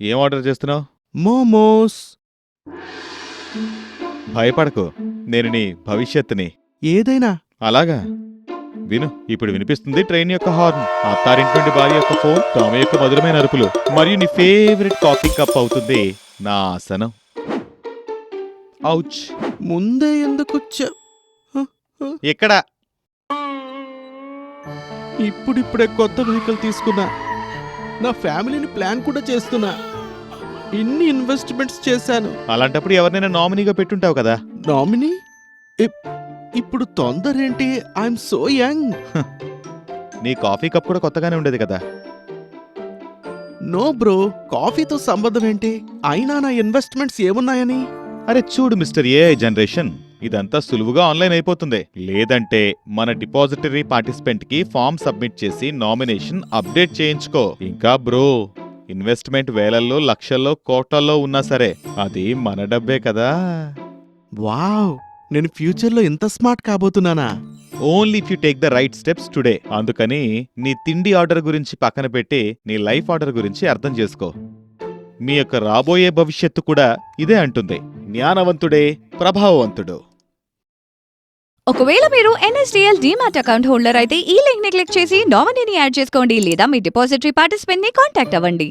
ఏం ఆర్డర్ చేస్తున్నావు? మోమోస్. భయపడకు. నేను నీ భవిష్యత్తుని. ఏదైనా. అలాగా? విను ఇప్పుడు వినిపిస్తుంది ట్రైన్ యొక్క హార్న్. అత్తారింటి నుండి భార్య యొక్క ఫోన్ తామ యొక్క మధురమైన అరుపులు మరియు నీ ఫేవరెట్ కాఫీ కప్ అవుతుంది నా ఆసనం. ఔచ్. ముందే ఎందుకు ఎక్కడ? ఇప్పుడిప్పుడే కొత్త వెహికల్ తీసుకున్నా. నా ఫ్యామిలీని ప్లాన్ కూడా చేస్తున్నా. ఇన్ని ఇన్వెస్ట్మెంట్స్ చేశాను. అలాంటప్పుడు ఎవరినైనా నామినీగా పెట్టుంటావు కదా? నామినీ? ఇప్- ఇప్పుడు తొందర ఏంటి ఐఎమ్ సో యంగ్. నీ కాఫీ కప్ కూడా కొత్తగానే ఉండేది కదా? నో బ్రో కాఫీతో సంబంధం ఏంటి? అయినా నా ఇన్వెస్ట్మెంట్స్ ఏమున్నాయని? అరే చూడు మిస్టర్ ఏఐ జనరేషన్ ఇదంతా సులువుగా ఆన్లైన్ అయిపోతుంది. లేదంటే మన డిపాజిటరీ పార్టిసిపెంట్కి ఫామ్ సబ్మిట్ చేసి నామినేషన్ అప్డేట్ చేయించుకో. ఇంకా బ్రో ఇన్వెస్ట్మెంట్ వేలల్లో లక్షల్లో కోట్లల్లో ఉన్నా సరే అది మన డబ్బే కదా. వావ్! నేను ఫ్యూచర్లో ఇంత smart కాబోతున్నానా? Only if you take the right steps today. అందుకని నీ తిండి ఆర్డర్ గురించి పక్కన పెట్టి నీ లైఫ్ ఆర్డర్ గురించి అర్థం చేసుకో. మీ యొక్క రాబోయే భవిష్యత్తు కూడా ఇదే అంటుంది. జ్ఞానవంతుడే ప్రభావవంతుడు. ఒకవేళ మీరు ఎన్ఎస్డిఎల్ డిమాట్ అకౌంట్ హోల్డర్ అయితే ఈ లింక్ని క్లిక్ చేసి నామినీని యాడ్ చేసుకోండి లేదా మీ డిపాజిటరీ పార్టిసిపెంట్ని కాంటాక్ట్ అవ్వండి.